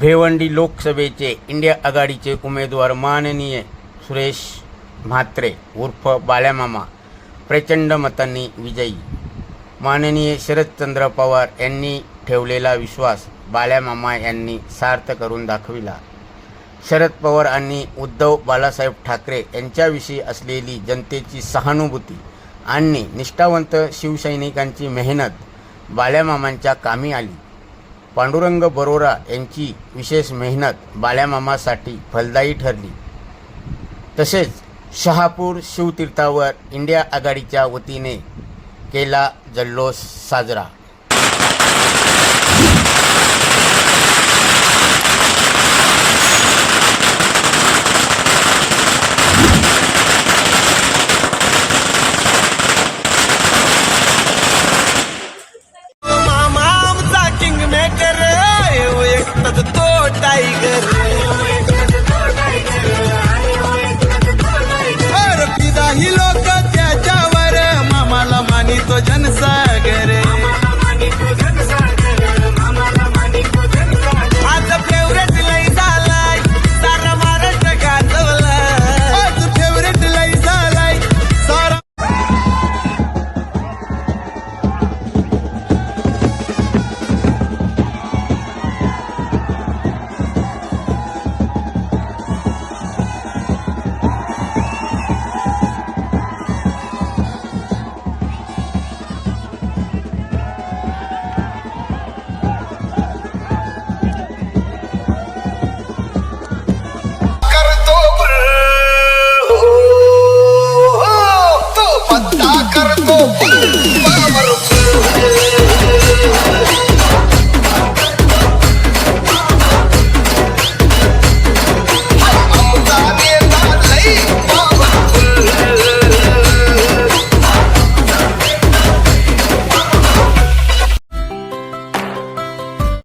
भेवंडी लोकसभेचे इंडिया आघाडीचे उमेदवार माननीय सुरेश म्हात्रे उर्फ बाळ्यामामा प्रचंड मतांनी विजयी. माननीय शरदचंद्र पवार यांनी ठेवलेला विश्वास बाळ्यामामा यांनी सार्थ करून दाखविला. शरद पवार आणि उद्धव बाळासाहेब ठाकरे यांच्याविषयी असलेली जनतेची सहानुभूती आणि निष्ठावंत शिवसैनिकांची मेहनत बाल्यामामांच्या कामी आली. पांडुरंग बरोरा यांची विशेष मेहनत बाळ्यामामासाठी फलदायी ठरली. तसेच शहापूर शिवतीर्थावर इंडिया आघाडीच्या वतीने केला जल्लोष साजरा.